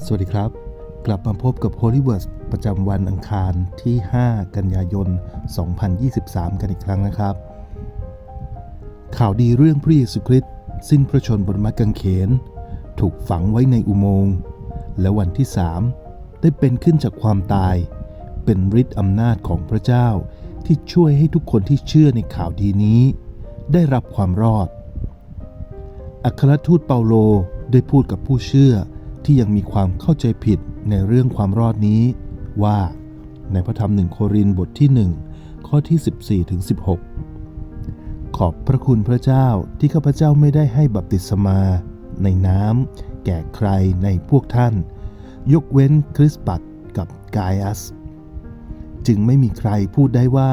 สวัสดีครับ กลับมาพบกับ Holy Words ประจำวันอังคารที่ 5 กันยายน 2023 กันอีกครั้งนะครับ ข่าวดีเรื่องพระเยซูคริสต์สิ้นพระชนม์บนไม้กางเขน ถูกฝังไว้ในอุโมงค์และวันที่ 3 ได้เป็นขึ้นจากความตาย เป็นฤทธิ์อำนาจของพระเจ้าที่ช่วยให้ทุกคนที่เชื่อในข่าวดีนี้ ได้รับความรอด อัครทูตเปาโลได้พูดกับผู้เชื่อ ที่ยังมีความเข้าใจผิดในเรื่องความรอดนี้ว่า ในพระธรรมหนึ่งโครินบทที่ 1 ข้อที่ 14ถึง16 ขอบพระคุณพระเจ้าที่ข้าพเจ้าไม่ได้ให้บัพติศมาในน้ำแก่ใครในพวกท่าน ยกเว้นคริสปัตกับกายอัส จึงไม่มีใครพูดได้ว่า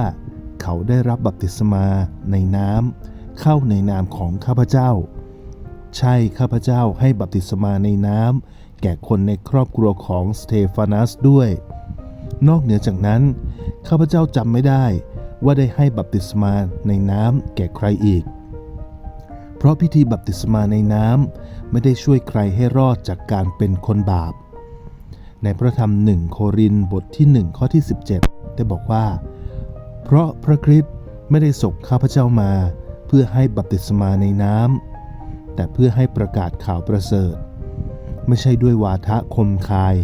เขาได้รับบัพติศมาในน้ำเข้าในนามของข้าพเจ้า ใช่ข้าพเจ้าให้บัพติศมาในน้ำ แก่คนในครอบครัวของสเตฟานัสด้วย นอกเหนือจากนั้น ข้าพเจ้าจำไม่ได้ว่าได้ให้บัพติศมาในน้ำแก่ใครอีก เพราะพิธีบัพติศมาในน้ำไม่ได้ช่วยใครให้รอดจากการเป็นคนบาป ในพระธรรมหนึ่งโครินบทที่1ข้อที่ 17 ได้บอกว่า เพราะพระคริสต์ไม่ได้ส่งข้าพเจ้ามา เพื่อให้บัพติศมาในน้ำแต่เพื่อให้ประกาศข่าวประเสริฐ ไม่ใช่ด้วยวาทะคมคาย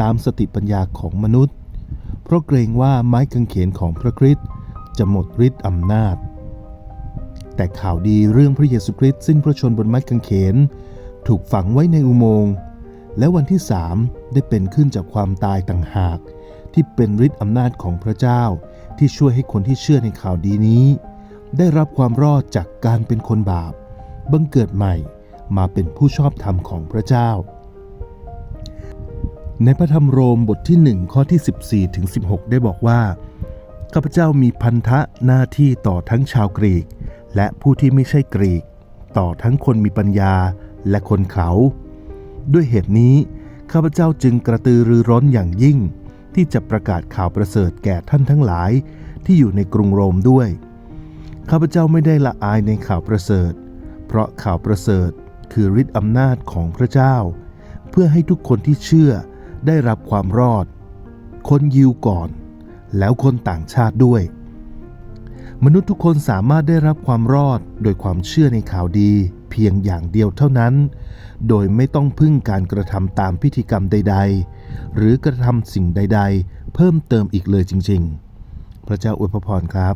ตามสติปัญญาของมนุษย์ เพราะเกรงว่าไม้กางเขนของพระคริสต์จะหมดฤทธิ์อำนาจ แต่ข่าวดีเรื่องพระเยซูคริสต์สิ้นพระชนบนไม้กางเขน ถูกฝังไว้ในอุโมงค์ และวันที่สามได้เป็นขึ้นจากความตายต่างหาก ที่เป็นฤทธิ์อำนาจของพระเจ้า ที่ช่วยให้คนที่เชื่อในข่าวดีนี้ ได้รับความรอดจากการเป็นคนบาป บังเกิดใหม่มาเป็นผู้ชอบธรรมของพระเจ้า ในพระธรรมโรมบทที่ 1 ข้อที่ 14ถึง16 ได้บอกว่า ข้าพเจ้ามีพันธะหน้าที่ต่อทั้งชาวกรีก และผู้ที่ไม่ใช่กรีก ต่อทั้งคนมีปัญญาและคนเขา ด้วยเหตุนี้ ข้าพเจ้าจึงกระตือรือร้นอย่างยิ่ง ที่จะประกาศข่าวประเสริฐแก่ท่านทั้งหลายที่อยู่ในกรุงโรมด้วย ข้าพเจ้าไม่ได้ละอายในข่าวประเสริฐ เพราะข่าวประเสริฐคือฤทธิ์อำนาจของพระเจ้า เพื่อให้ทุกคนที่เชื่อ ได้รับความรอด คนยิวก่อน แล้วคนต่างชาติด้วย มนุษย์ทุกคนสามารถได้รับความรอดโดยความเชื่อในข่าวดี เพียงอย่างเดียวเท่านั้น โดยไม่ต้องพึ่งการกระทำตามพิธีกรรมใด ๆ หรือกระทำสิ่งใด ๆ เพิ่มเติมอีกเลยจริง ๆ พระเจ้าอวยพรครับ